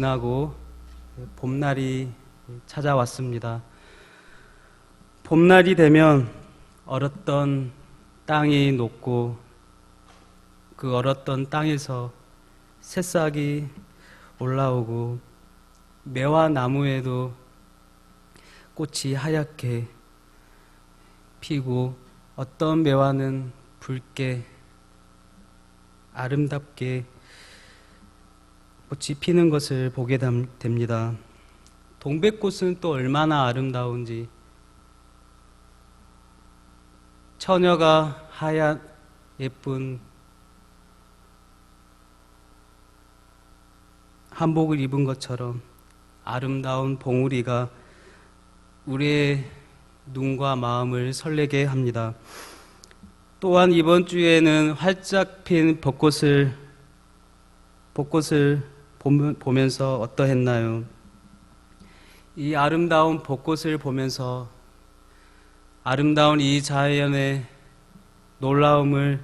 지나고 봄날이 찾아왔습니다. 봄날이 되면 얼었던 땅이 녹고 그 얼었던 땅에서 새싹이 올라오고 매화 나무에도 꽃이 하얗게 피고 어떤 매화는 붉게 아름답게 꽃이 피는 것을 보게 담- 됩니다. 동백꽃은 또 얼마나 아름다운지 처녀가 하얀 예쁜 한복을 입은 것처럼 아름다운 봉우리가 우리의 눈과 마음을 설레게 합니다. 또한 이번 주에는 활짝 핀 벚꽃을 벚꽃을 보면- 보면서 어떠했나요? 이 아름다운 벚꽃을 보면서 아름다운 이 자연의 놀라움을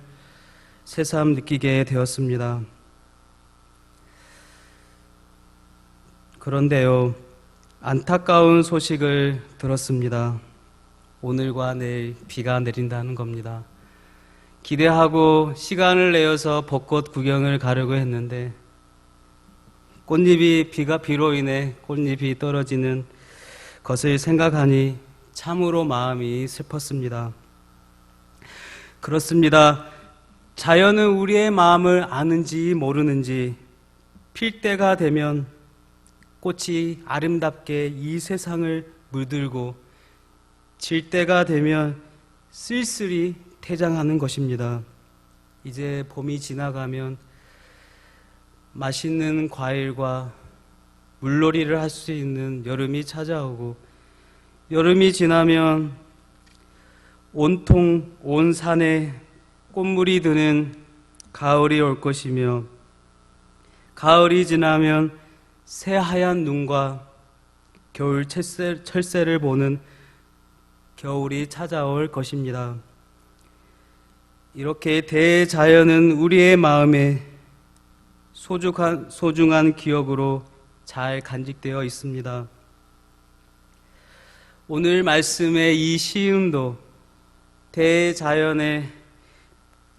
새삼 느끼게 되었습니다. 그런데요, 안타까운 소식을 들었습니다. 오늘과 내일 비가 내린다는 겁니다. 기대하고 시간을 내어서 벚꽃 구경을 가려고 했는데 꽃잎이 비가 비로 인해 꽃잎이 떨어지는 것을 생각하니 참으로 마음이 슬펐습니다. 그렇습니다. 자연은 우리의 마음을 아는지 모르는지 필 때가 되면 꽃이 아름답게 이 세상을 물들고 질 때가 되면 쓸쓸히 퇴장하는 것입니다. 이제 봄이 지나가면 맛있는 과일과 물놀이를 할 수 있는 여름이 찾아오고 여름이 지나면 온통 온 산에 꽃물이 드는 가을이 올 것이며 가을이 지나면 새하얀 눈과 겨울 철새, 철새를 보는 겨울이 찾아올 것입니다. 이렇게 대자연은 우리의 마음에 소중한, 소중한 기억으로 잘 간직되어 있습니다. 오늘 말씀의 이 시음도 대자연의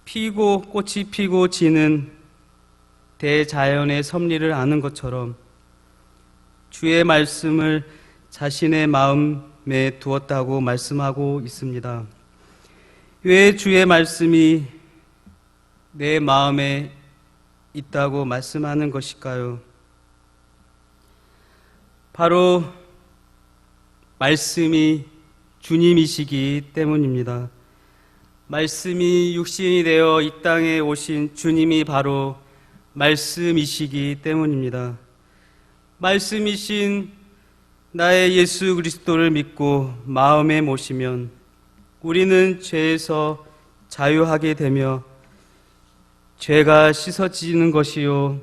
피고 꽃이 피고 지는 대자연의 섭리를 아는 것처럼 주의 말씀을 자신의 마음에 두었다고 말씀하고 있습니다. 왜 주의 말씀이 내 마음에 있다고 말씀하는 것일까요? 바로 말씀이 주님이시기 때문입니다. 말씀이 육신이 되어 이 땅에 오신 주님이 바로 말씀이시기 때문입니다. 말씀이신 나의 예수 그리스도를 믿고 마음에 모시면 우리는 죄에서 자유하게 되며 죄가 씻어지는 것이요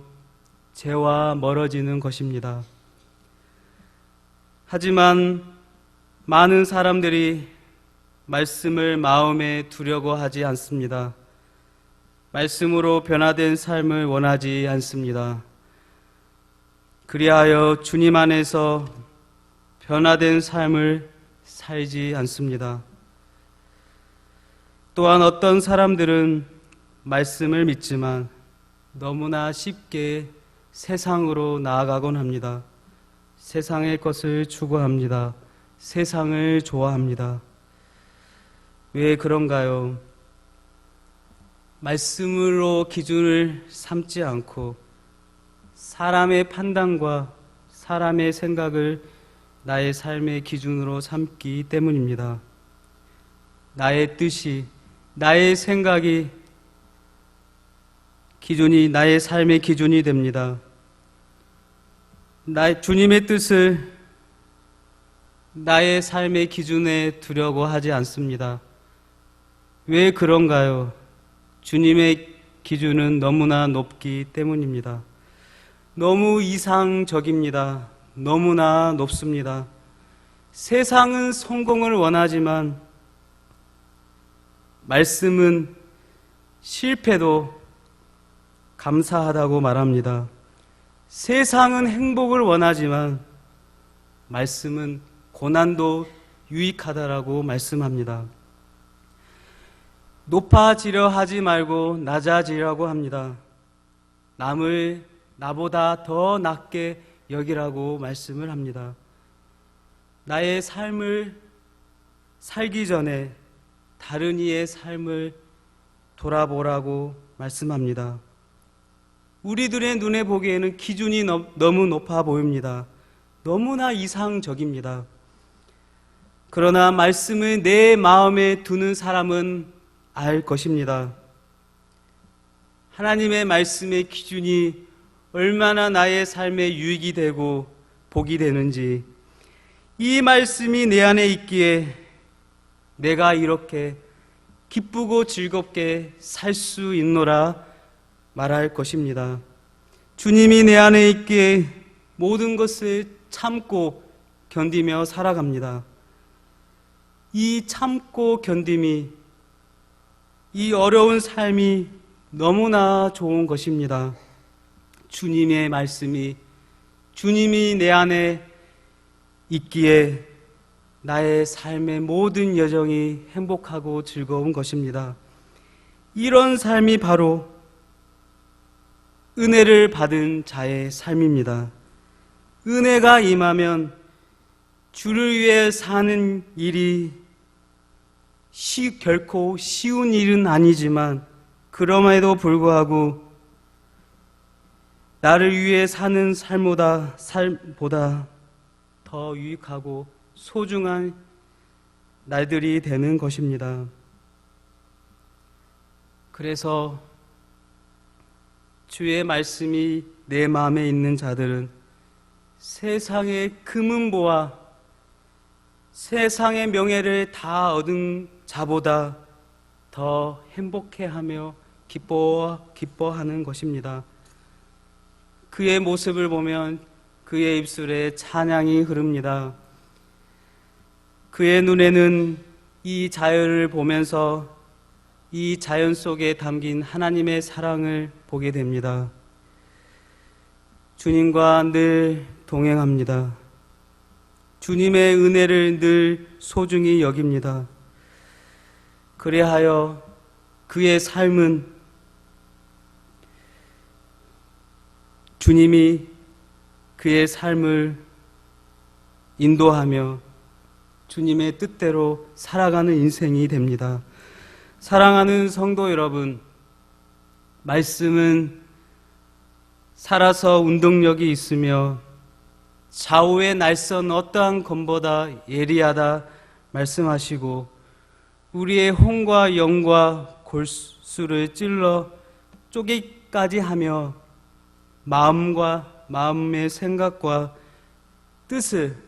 죄와 멀어지는 것입니다. 하지만 많은 사람들이 말씀을 마음에 두려고 하지 않습니다. 말씀으로 변화된 삶을 원하지 않습니다. 그리하여 주님 안에서 변화된 삶을 살지 않습니다. 또한 어떤 사람들은 말씀을 믿지만 너무나 쉽게 세상으로 나아가곤 합니다. 세상의 것을 추구합니다. 세상을 좋아합니다. 왜 그런가요? 말씀으로 기준을 삼지 않고 사람의 판단과 사람의 생각을 나의 삶의 기준으로 삼기 때문입니다. 나의 뜻이, 나의 생각이 기준이 나의 삶의 기준이 됩니다. 나 주님의 뜻을 나의 삶의 기준에 두려고 하지 않습니다. 왜 그런가요? 주님의 기준은 너무나 높기 때문입니다. 너무 이상적입니다. 너무나 높습니다. 세상은 성공을 원하지만 말씀은 실패도 감사하다고 말합니다. 세상은 행복을 원하지만 말씀은 고난도 유익하다라고 말씀합니다. 높아지려 하지 말고 낮아지려고 합니다. 남을 나보다 더 낮게 여기라고 말씀을 합니다. 나의 삶을 살기 전에 다른 이의 삶을 돌아보라고 말씀합니다. 우리들의 눈에 보기에는 기준이 너, 너무 높아 보입니다. 너무나 이상적입니다. 그러나 말씀을 내 마음에 두는 사람은 알 것입니다. 하나님의 말씀의 기준이 얼마나 나의 삶에 유익이 되고 복이 되는지 이 말씀이 내 안에 있기에 내가 이렇게 기쁘고 즐겁게 살 수 있노라 말할 것입니다. 주님이 내 안에 있기에 모든 것을 참고 견디며 살아갑니다. 이 참고 견딤이 이 어려운 삶이 너무나 좋은 것입니다. 주님의 말씀이 주님이 내 안에 있기에 나의 삶의 모든 여정이 행복하고 즐거운 것입니다. 이런 삶이 바로 은혜를 받은 자의 삶입니다. 은혜가 임하면 주를 위해 사는 일이 시, 결코 쉬운 일은 아니지만 그럼에도 불구하고 나를 위해 사는 삶보다 삶보다 더 유익하고 소중한 날들이 되는 것입니다. 그래서 주의 말씀이 내 마음에 있는 자들은 세상의 금은보와 세상의 명예를 다 얻은 자보다 더 행복해하며 기뻐 기뻐하는 것입니다. 그의 모습을 보면 그의 입술에 찬양이 흐릅니다. 그의 눈에는 이 자연을 보면서 이 자연 속에 담긴 하나님의 사랑을 보게 됩니다. 주님과 늘 동행합니다. 주님의 은혜를 늘 소중히 여깁니다. 그래하여 그의 삶은 주님이 그의 삶을 인도하며 주님의 뜻대로 살아가는 인생이 됩니다. 사랑하는 성도 여러분, 말씀은 살아서 운동력이 있으며 좌우의 날선 어떠한 검보다 예리하다 말씀하시고 우리의 혼과 영과 골수를 찔러 쪼개기까지 하며 마음과 마음의 생각과 뜻을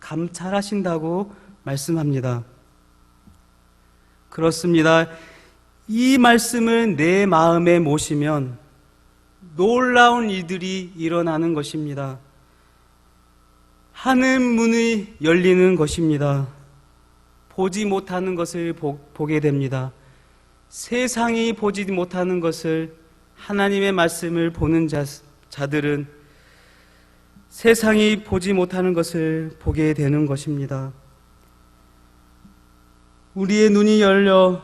감찰하신다고 말씀합니다. 그렇습니다. 이 말씀을 내 마음에 모시면 놀라운 일들이 일어나는 것입니다. 하늘 문이 열리는 것입니다. 보지 못하는 것을 보, 보게 됩니다. 세상이 보지 못하는 것을 하나님의 말씀을 보는 자, 자들은 세상이 보지 못하는 것을 보게 되는 것입니다. 우리의 눈이 열려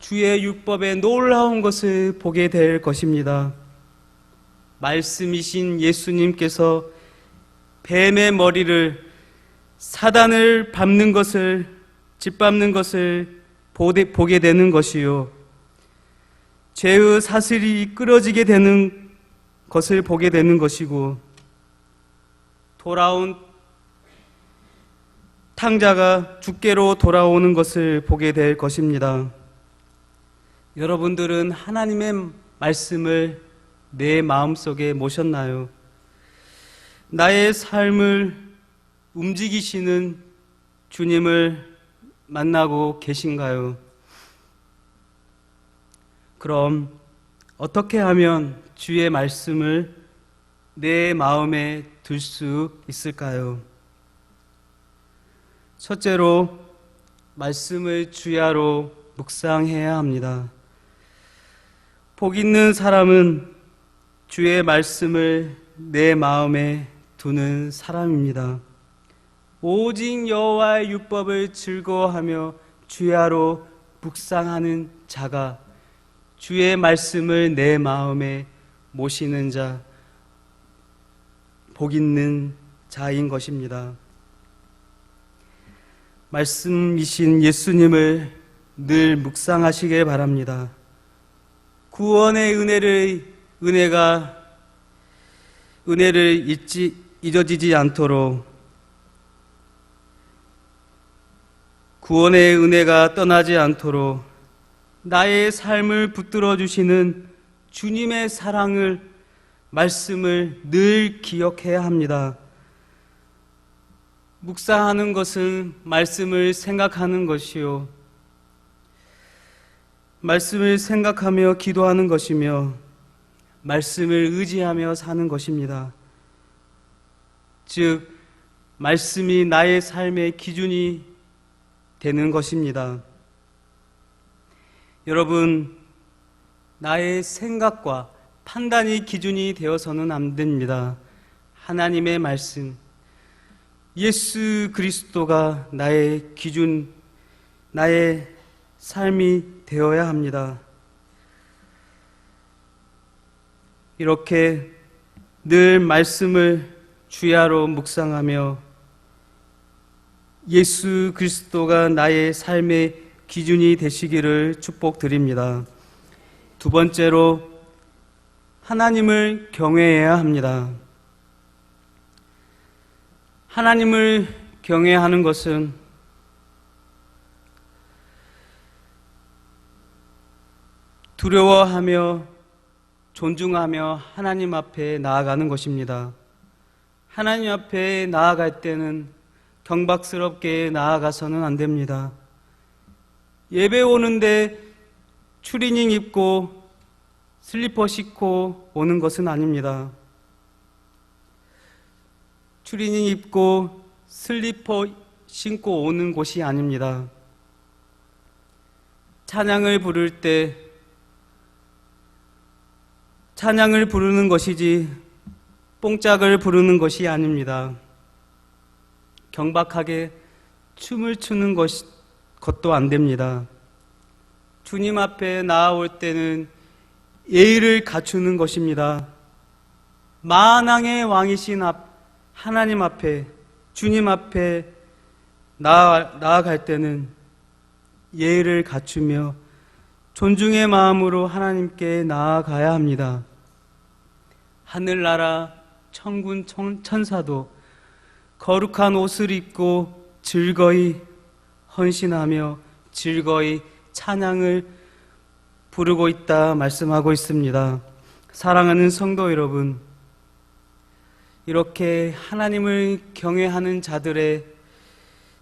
주의 율법의 놀라운 것을 보게 될 것입니다. 말씀이신 예수님께서 뱀의 머리를 사단을 밟는 것을 짓밟는 것을 보게 되는 것이요. 죄의 사슬이 끌어지게 되는 것을 보게 되는 것이고 돌아온 탕자가 죽게로 돌아오는 것을 보게 될 것입니다. 여러분들은 하나님의 말씀을 내 마음속에 모셨나요? 나의 삶을 움직이시는 주님을 만나고 계신가요? 그럼 어떻게 하면 주의 말씀을 내 마음에 둘 수 있을까요? 첫째로 말씀을 주야로 묵상해야 합니다. 복 있는 사람은 주의 말씀을 내 마음에 두는 사람입니다. 오직 여호와의 율법을 즐거워하며 주야로 묵상하는 자가 주의 말씀을 내 마음에 모시는 자, 복 있는 자인 것입니다. 말씀이신 예수님을 늘 묵상하시길 바랍니다. 구원의 은혜를 은혜가 은혜를 잊지 잊어지지 않도록 구원의 은혜가 떠나지 않도록 나의 삶을 붙들어 주시는 주님의 사랑을 말씀을 늘 기억해야 합니다. 묵상하는 것은 말씀을 생각하는 것이요. 말씀을 생각하며 기도하는 것이며 말씀을 의지하며 사는 것입니다. 즉, 말씀이 나의 삶의 기준이 되는 것입니다. 여러분, 나의 생각과 판단이 기준이 되어서는 안 됩니다. 하나님의 말씀, 예수 그리스도가 나의 기준, 나의 삶이 되어야 합니다. 이렇게 늘 말씀을 주야로 묵상하며 예수 그리스도가 나의 삶의 기준이 되시기를 축복드립니다. 두 번째로 하나님을 경외해야 합니다. 하나님을 경외하는 것은 두려워하며 존중하며 하나님 앞에 나아가는 것입니다. 하나님 앞에 나아갈 때는 경박스럽게 나아가서는 안 됩니다. 예배 오는데 추리닝 입고 슬리퍼 신고 오는 것은 아닙니다. 추리닝 입고 슬리퍼 신고 오는 곳이 아닙니다. 찬양을 부를 때 찬양을 부르는 것이지 뽕짝을 부르는 것이 아닙니다. 경박하게 춤을 추는 것, 것도 안 됩니다. 주님 앞에 나아올 때는 예의를 갖추는 것입니다. 만왕의 왕이신 앞, 하나님 앞에, 주님 앞에 나아, 나아갈 때는 예의를 갖추며 존중의 마음으로 하나님께 나아가야 합니다. 하늘나라 천군 천사도 거룩한 옷을 입고 즐거이 헌신하며 즐거이 찬양을 부르고 있다 말씀하고 있습니다. 사랑하는 성도 여러분, 이렇게 하나님을 경외하는 자들의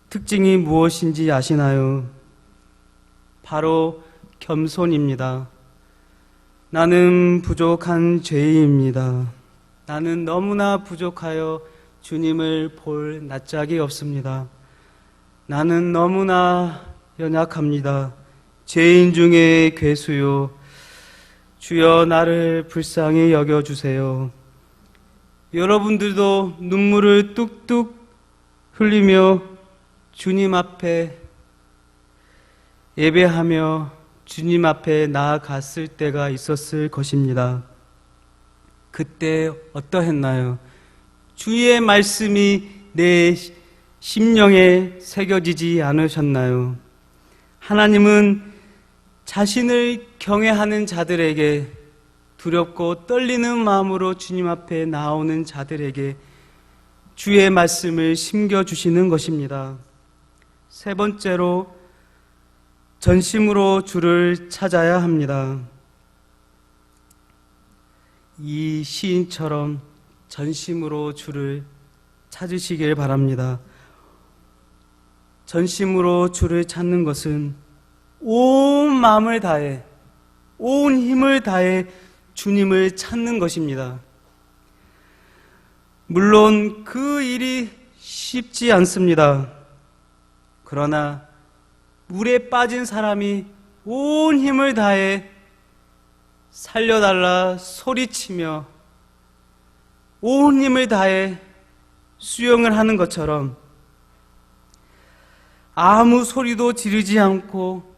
특징이 무엇인지 아시나요? 바로 겸손입니다. 나는 부족한 죄인입니다. 나는 너무나 부족하여 주님을 볼 낯짝이 없습니다. 나는 너무나 연약합니다. 죄인 중에 괴수요. 주여 나를 불쌍히 여겨주세요. 여러분들도 눈물을 뚝뚝 흘리며 주님 앞에 예배하며 주님 앞에 나아갔을 때가 있었을 것입니다. 그때 어떠했나요? 주의 말씀이 내 심령에 새겨지지 않으셨나요? 하나님은 자신을 경외하는 자들에게 두렵고 떨리는 마음으로 주님 앞에 나오는 자들에게 주의 말씀을 심겨주시는 것입니다. 세 번째로 전심으로 주를 찾아야 합니다. 이 시인처럼 전심으로 주를 찾으시길 바랍니다. 전심으로 주를 찾는 것은 온 마음을 다해, 온 힘을 다해 주님을 찾는 것입니다. 물론 그 일이 쉽지 않습니다. 그러나 물에 빠진 사람이 온 힘을 다해 살려달라 소리치며 온 힘을 다해 수영을 하는 것처럼 아무 소리도 지르지 않고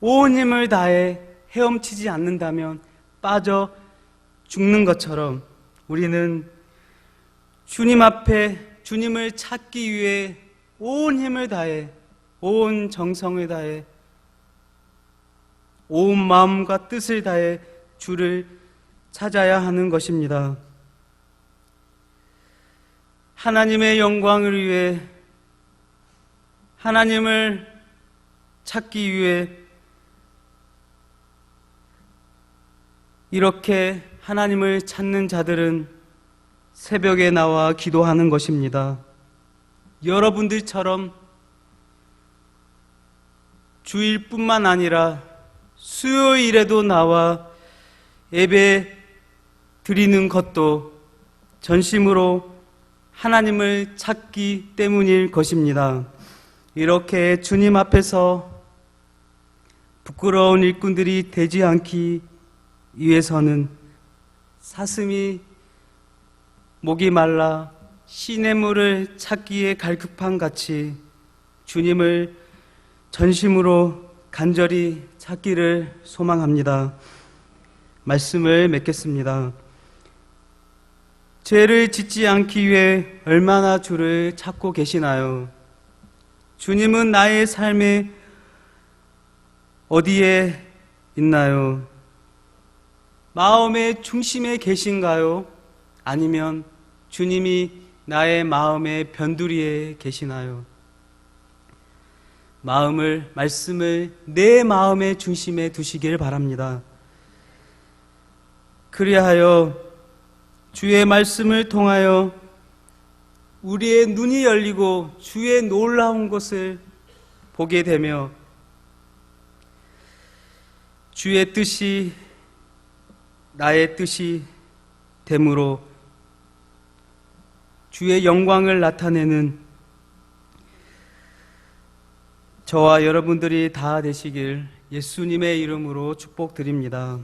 온 힘을 다해 헤엄치지 않는다면 빠져 죽는 것처럼 우리는 주님 앞에 주님을 찾기 위해 온 힘을 다해 온 정성을 다해 온 마음과 뜻을 다해 주를 찾아야 하는 것입니다. 하나님의 영광을 위해 하나님을 찾기 위해 이렇게 하나님을 찾는 자들은 새벽에 나와 기도하는 것입니다. 여러분들처럼 주일뿐만 아니라 수요일에도 나와 예배 드리는 것도 전심으로 하나님을 찾기 때문일 것입니다. 이렇게 주님 앞에서 부끄러운 일꾼들이 되지 않기 위해서는 사슴이 목이 말라 시냇물을 찾기에 갈급한 같이 주님을 전심으로 간절히 찾기를 소망합니다. 말씀을 맺겠습니다. 죄를 짓지 않기 위해 얼마나 주를 찾고 계시나요? 주님은 나의 삶에 어디에 있나요? 마음의 중심에 계신가요? 아니면 주님이 나의 마음의 변두리에 계시나요? 마음을, 말씀을 내 마음의 중심에 두시길 바랍니다. 그리하여 주의 말씀을 통하여 우리의 눈이 열리고 주의 놀라운 것을 보게 되며 주의 뜻이 나의 뜻이 되므로 주의 영광을 나타내는 저와 여러분들이 다 되시길 예수님의 이름으로 축복드립니다.